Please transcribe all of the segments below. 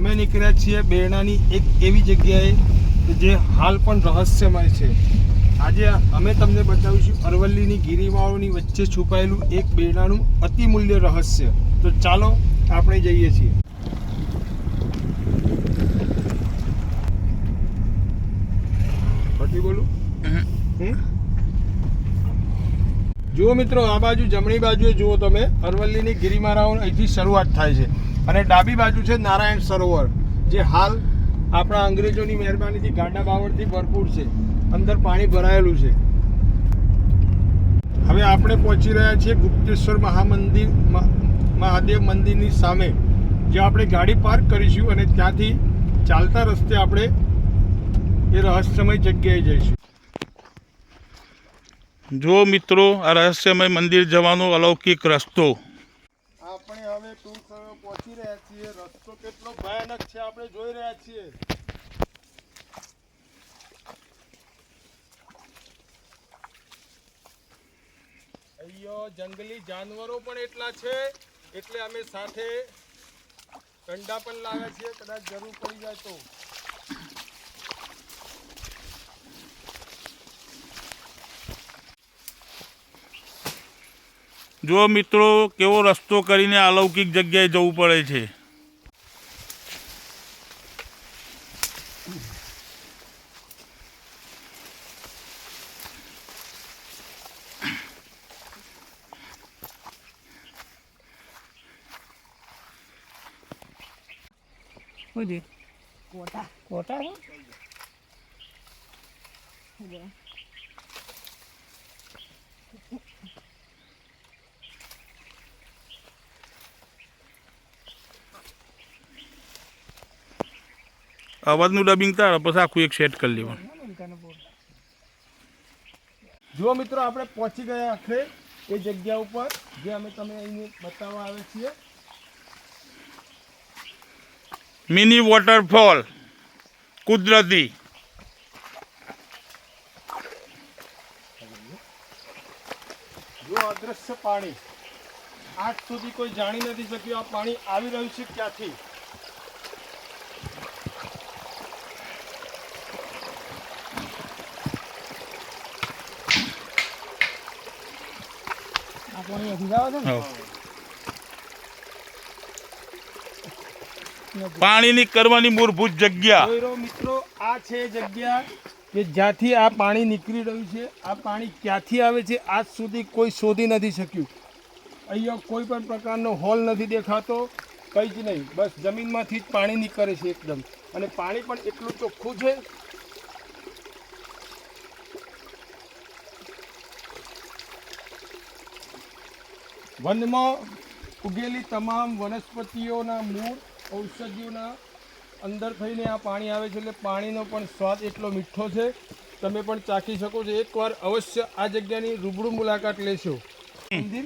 અમે નીકળ્યા છીએ બેરણાની એક એવી જગ્યાએ જે હાલ પણ રહસ્યમય છે. આજે અમે તમને બતાવીશું અરવલ્લીની ગિરિમાળોની વચ્ચે છુપાયેલું એક બેરણાનું અતિમૂલ્ય રહસ્ય. તો ચાલો આપણે જઈએ છીએ. જુઓ મિત્રો, આ બાજુ જમણી બાજુએ જુઓ તમે, અરવલ્લીની ગિરિમારાઓ અહીંથી શરૂઆત થાય છે. અને ડાબી બાજુ છે નારાયણ સરોવર, જે હાલ આપણા અંગ્રેજોની મહેરબાનીથી ગાંડા બાવળથી ભરપૂર છે. અંદર પાણી ભરાયેલું છે. હવે આપણે પહોંચી રહ્યા છીએ ગુપ્તેશ્વર મહામંદિર મહાદેવ મંદિરની સામે જે આપણે ગાડી પાર્ક કરીશું અને ત્યાંથી ચાલતા રસ્તે આપણે એ રહસ્યમય જગ્યાએ જઈશું. જો મિત્રો આ રહસ્યમય મંદિર જવાનો અલૌકિક રસ્તો. આપણે હવે ટૂંક પહોંચી રહ્યા છીએ. રસ્તો કેટલો ભયાનક છે આપણે જોઈ રહ્યા છીએ. અહીંયો જંગલી જાનવરો પણ એટલા છે, એટલે અમે સાથે કંડા પણ લાવ્યા છીએ. કદાચ જરૂર પડી જાય તો. જો મિત્રો કેવો રસ્તો કરીને અલૌકિક જગ્યાએ જવું પડે છે? કોટા. કોટા અવાજનું ડબિંગ તારે પછી આખું એક સેટ કરી લેવાનું. જુઓ મિત્રો આપણે પહોંચી ગયા આખરે એ જગ્યા ઉપર જે અમે તમે અહીં બતાવવા આવે છીએ. મિની વોટરફોલ કુદરતી. જો અદ્રશ્ય પાણી. આજ સુધી કોઈ જાણી નથી શક્યું આ પાણી આવી રહ્યું છે ક્યાંથી? પાણી હજી જાવ છે ને? પાણીની કરવાની મૂળભૂત જગ્યા. મિત્રો આ છે જગ્યા કે જ્યાંથી આ પાણી નીકળી રહ્યું છે આ પાણી ક્યાંથી આવે છે આજ સુધી કોઈ શોધી નથી શક્યું. અહીંયા કોઈ પણ પ્રકારનો હોલ નથી દેખાતો કંઈ જ નહીં. બસ જમીનમાંથી જ પાણી નીકળે છે એકદમ. અને પાણી પણ એટલું ચોખ્ખું છે વનમાં ઉગેલી તમામ વનસ્પતિઓના મૂળ ઔષધિઓના અંદર થઈને આ પાણી આવે છે એટલે પાણીનો પણ સ્વાદ એટલો મીઠો છે. તમે પણ ચાખી શકો છો. એકવાર અવશ્ય આ જગ્યાની રૂબરૂ મુલાકાત લેશો. મંદિર?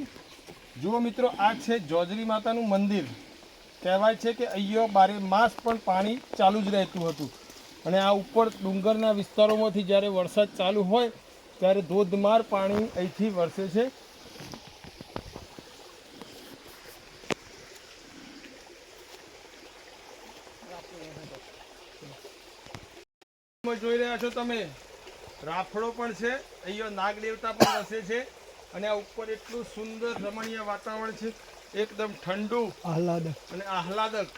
જુઓ મિત્રો, આ છે જોજરી માતાનું મંદિર. કહેવાય છે કે અહીંયા બારે માસ પણ પાણી ચાલુ જ રહેતું હતું. અને આ ઉપર ડુંગરના વિસ્તારોમાંથી જ્યારે વરસાદ ચાલુ હોય, ત્યારે ધોધમાર પાણી અહીંથી વરસે છે. જોઈ રહ્યા છો તમે. રાફડો પણ છે. અહીંયા નાગ દેવતા પણ વસે છે. અને આ ઉપર એટલું સુંદર રમણીય વાતાવરણ છે. એકદમ ઠંડુ આહલાદક. અને આહલાદક.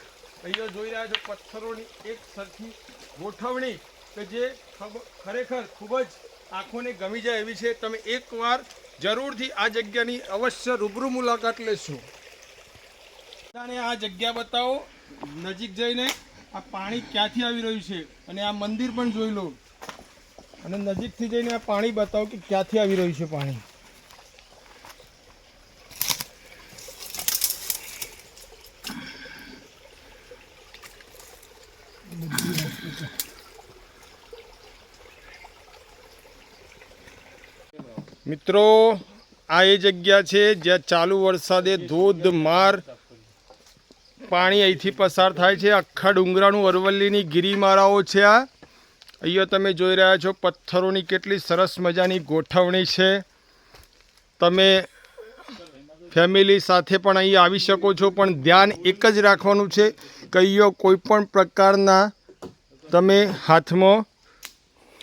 અહીંયા જોઈ રહ્યા છો પથ્થરોની એક સરખી ગોઠવણી કે જે ખરેખર ખૂબ જ આંખોને ગમી જાય એવી છે. તમે એકવાર જરૂરથી આ જગ્યાની અવશ્ય રૂબરૂ મુલાકાત લેશો. બધાને આ જગ્યા બતાવો. નજીક જઈને આ પાણી ક્યાંથી આવી રહ્યું છે? અને આ મંદિર પણ જોઈ લો. અને નજીકથી જઈને આ પાણી બતાવો કે ક્યાંથી આવી રહ્યું છે પાણી. મિત્રો, આ એ જગ્યા છે જ્યાં ચાલુ વરસાદે ધોધમાર પાણી અહીંથી પસાર થાય છે. આખા ડુંગરાનું અરવલ્લીની ગિરિમાળાઓ છે આ. અહીંયા તમે જોઈ રહ્યા છો, પથ્થરોની કેટલી સરસ મજાની ગોઠવણી છે. તમે ફેમિલી સાથે પણ અહીં આવી શકો છો, પણ ધ્યાન એક જ રાખવાનું છે. કે અહીંયા કોઈ પણ પ્રકારના તમે હાથમાં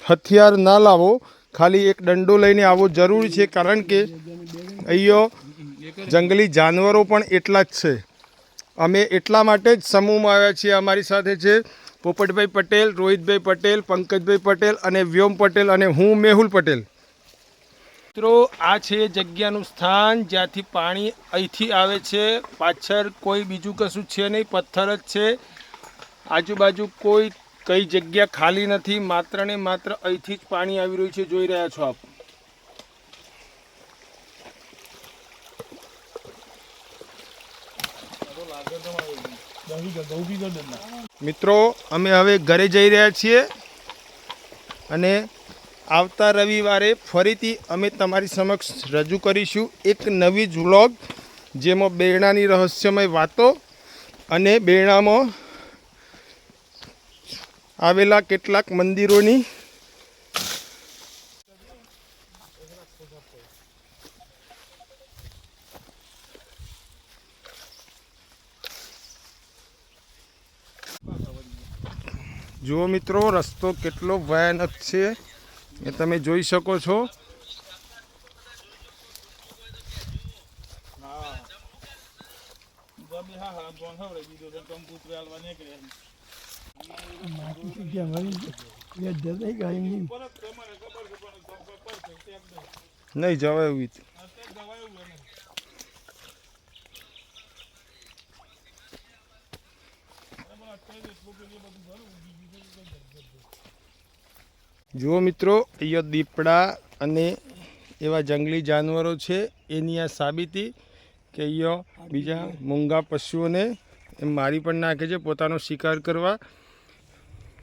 હથિયાર ના લાવો. ખાલી એક દંડો લઈને આવો જરૂરી છે, કારણ કે અહીંયા જંગલી જાનવરો પણ એટલા જ છે. અમે એટલા માટે જ સમૂહમાં આવ્યા છીએ અમારી સાથે છે પોપટભાઈ પટેલ, રોહિતભાઈ પટેલ, પંકજભાઈ પટેલ અને વ્યોમ પટેલ અને હું, મેહુલ પટેલ. મિત્રો, આ છે જગ્યાનું સ્થાન જ્યાંથી પાણી અહીંથી આવે છે. પાછળ કોઈ બીજું કશું છે નહીં, પથ્થર જ છે. આજુબાજુ કોઈ કઈ જગ્યા ખાલી નથી. માત્ર ને માત્ર અહીંથી જ પાણી આવી રહ્યું છે. જોઈ રહ્યા છો આપ. મિત્રો, અમે હવે ઘરે જઈ રહ્યા છીએ અને આવતા રવિવારે ફરીથી અમે તમારી સમક્ષ રજૂ કરીશું એક નવી જ વ્લોગ, જેમાં બેરણાની રહસ્યમય વાતો અને બેરણામાં આવેલા કેટલાક મંદિરોની જુઓ મિત્રો રસ્તો કેટલો ભયાનક છે એ તમે જોઈ શકો છો નહીં જવાય એવી જુઓ મિત્રો અહીંયા દીપડા અને એવા જંગલી જાનવરો છે, એની આ સાબિતી કે અહીંયા બીજા મૂંગા પશુઓને એમ મારી પણ નાખે છે, પોતાનો શિકાર કરવા.